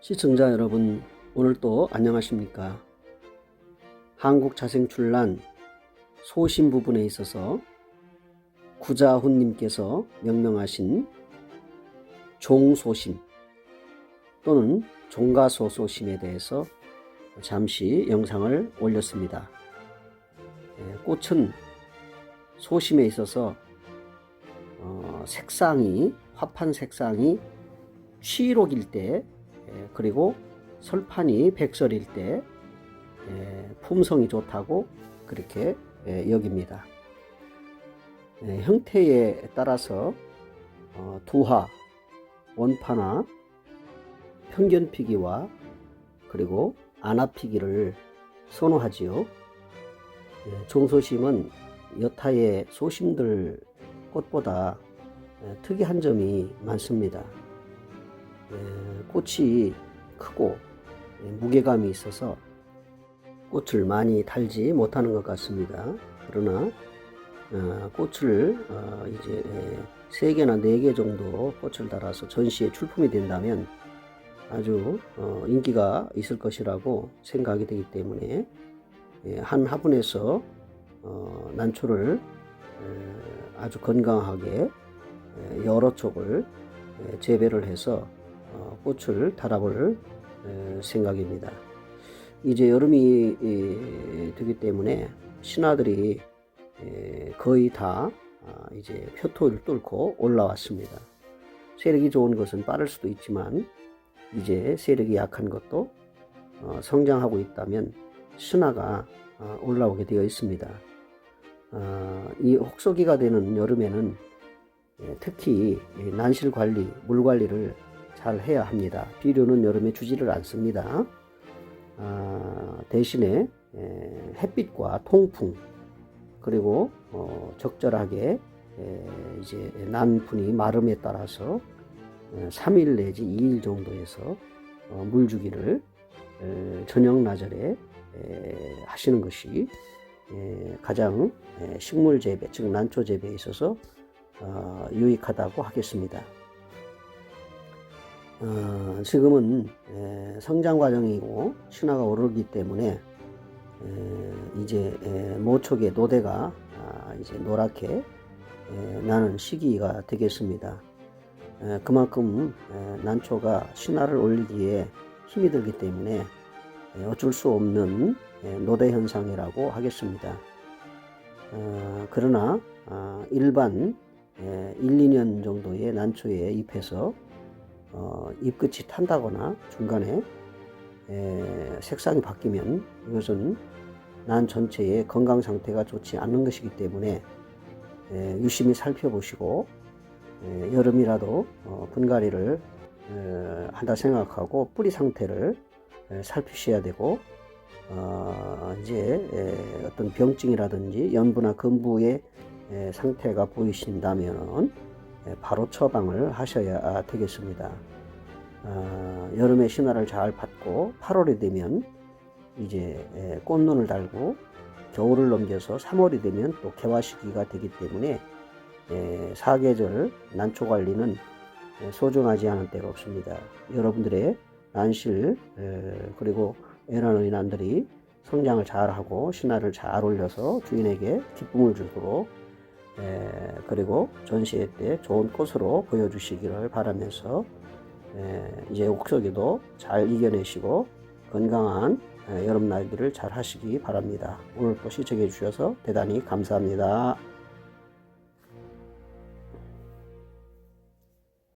시청자 여러분, 오늘 또 안녕하십니까? 한국 자생출란 소신 부분에 있어서 구자훈님께서 명명하신 종소심 또는 종가소소심에 대해서 잠시 영상을 올렸습니다. 예, 꽃은 소심에 있어서 어, 색상이 화판 색상이 취록일 때 예, 그리고 설판이 백설일 때 예, 품성이 좋다고 그렇게 예, 여깁니다. 예, 형태에 따라서 어, 두화, 원파나 편견피기와 그리고 안압피기를 선호하지요. 예, 종소심은 여타의 소심들 꽃보다 예, 특이한 점이 많습니다. 예, 꽃이 크고 예, 무게감이 있어서 꽃을 많이 달지 못하는 것 같습니다. 그러나 어, 꽃을 어, 이제 세 개나 네 개 정도 꽃을 달아서 전시에 출품이 된다면 아주 어, 인기가 있을 것이라고 생각이 되기 때문에 예, 한 화분에서 어, 난초를 에, 아주 건강하게 에, 여러 쪽을 에, 재배를 해서 어, 꽃을 달아볼 에, 생각입니다. 이제 여름이 이, 되기 때문에 신화들이 에, 거의 다 아, 이제 표토를 뚫고 올라왔습니다. 세력이 좋은 것은 빠를 수도 있지만 이제 세력이 약한 것도 어, 성장하고 있다면 신화가 어, 올라오게 되어 있습니다. 어, 이 혹서기가 되는 여름에는 예, 특히 이 난실 관리, 물 관리를 잘 해야 합니다. 비료는 여름에 주지를 않습니다. 아, 대신에 에, 햇빛과 통풍 그리고 어, 적절하게 에, 이제 난분이 마름에 따라서 어, 3일 내지 2일 정도에서 어, 물 주기를 에, 저녁 나절에 에, 하시는 것이 에, 가장 에, 식물 재배, 즉 난초 재배에 있어서 어, 유익하다고 하겠습니다. 어, 지금은 에, 성장 과정이고 신화가 오르기 때문에 에, 이제 에, 모촉의 노대가 아, 이제 노랗게 에, 나는 시기가 되겠습니다. 에, 그만큼 에, 난초가 신화를 올리기에 힘이 들기 때문에 에, 어쩔 수 없는 에, 노대 현상이라고 하겠습니다. 어, 그러나 아, 일반 에, 1, 2년 정도의 난초에 잎에서 어, 잎끝이 탄다거나 중간에 에, 색상이 바뀌면 이것은 난 전체의 건강 상태가 좋지 않는 것이기 때문에 에, 유심히 살펴보시고 에, 여름이라도 어, 분갈이를 에, 한다 생각하고 뿌리 상태를 에, 살피셔야 되고 어, 이제 에, 어떤 병증이라든지 연부나根부의 에, 상태가 보이신다면 에, 바로 처방을 하셔야 되겠습니다. 어, 여름에 신화를 잘 받고 8월이 되면 이제 에, 꽃눈을 달고 겨울을 넘겨서 3월이 되면 또 개화 시기가 되기 때문에 에, 사계절 난초 관리는 에, 소중하지 않을 때가 없습니다. 여러분들의 난실 에, 그리고 애나의 난들이 성장을 잘하고 신화를 잘 올려서 주인에게 기쁨을 주도록 에, 그리고 전시회 때 좋은 꽃으로 보여주시기를 바라면서 에, 이제 옥석이도 잘 이겨내시고 건강한 에, 여름 날기를 잘 하시기 바랍니다. 오늘 또 시청해 주셔서 대단히 감사합니다.